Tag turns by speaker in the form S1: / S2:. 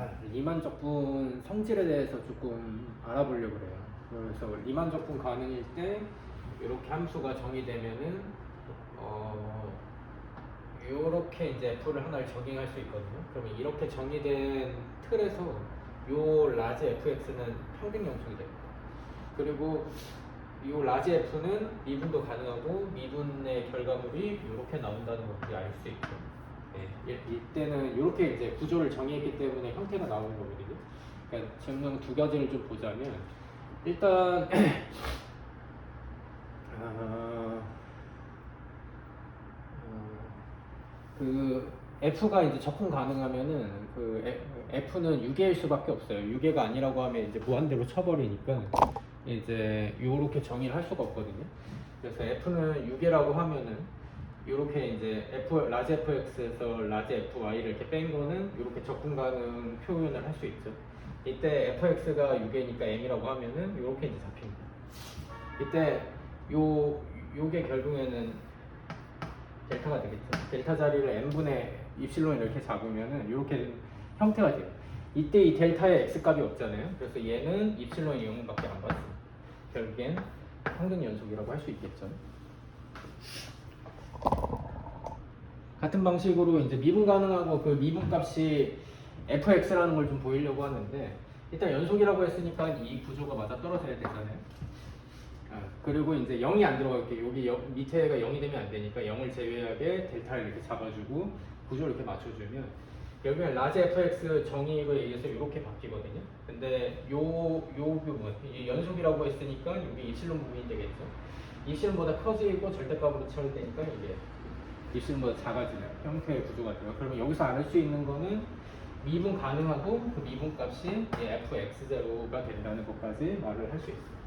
S1: 아, 리만 적분 성질에 대해서 조금 알아보려고 그래요. 그래서 리만 적분 가능일 때 이렇게 함수가 정의되면은 어 이렇게 이제 f를 하나를 적용할 수 있거든요. 그러면 이렇게 정의된 틀에서 요 라지 fx는 평균 영속이 됩니다. 그리고 이 라지 f는 미분도 가능하고 미분의 결과물이 이렇게 나온다는 것도 알수 네, 이- 이 때는 이렇게 이제 구조를 정의했기 때문에 형태가 나오는 거거든요. 그러니까 증명 두 가지를 좀 보자면 일단 어, 어, 그 F가 이제 적분 가능하면은 그 에- F는 유계일 수밖에 없어요. 유계가 아니라고 하면 이제 무한대로 쳐버리니까 이제 요렇게 정의를 할 수가 없거든요. 그래서 F는 유계라고 하면은 요렇게 이제 F 라지 FX에서 라지 FY를 이렇게 뺀 거는 요렇게 적분 가능 표현을 할 수 있죠. 이때 FX가 유계니까 M이라고 하면은 요렇게 이제 잡힙니다. 이때 요 요게 결국에는 델타가 되겠죠. 델타 자리를 n분의 입실론 이렇게 잡으면은 이렇게 형태가 돼요. 이때 이 델타의 x 값이 없잖아요. 그래서 얘는 입실론이 0밖에 안 받습니다. 결국엔 평균 연속이라고 할 수 있겠죠. 같은 방식으로 이제 미분 가능하고 그 미분 값이 fx라는 걸 좀 보이려고 하는데 일단 연속이라고 했으니까 이 구조가 맞아 떨어져야 되잖아요. 아, 그리고 이제 0이 안 들어갈게 여기 영- 밑에가 0이 되면 안 되니까 0을 제외하게 델타를 이렇게 잡아주고 구조를 이렇게 맞춰주면 결국엔 라지 fx 정의에 의해서 이렇게 바뀌거든요. 근데 요, 요 부분, 이 연속이라고 했으니까 이게 입실론 부분이 되겠죠. 입실론보다 커지고 절대값으로 처리 되니까 이게 입실론보다 작아지는 형태의 구조가 돼요. 그러면 여기서 알 수 있는 거는 미분 가능하고 그 미분 값이 fx0가 된다는 것까지 말을 할 수 있어요.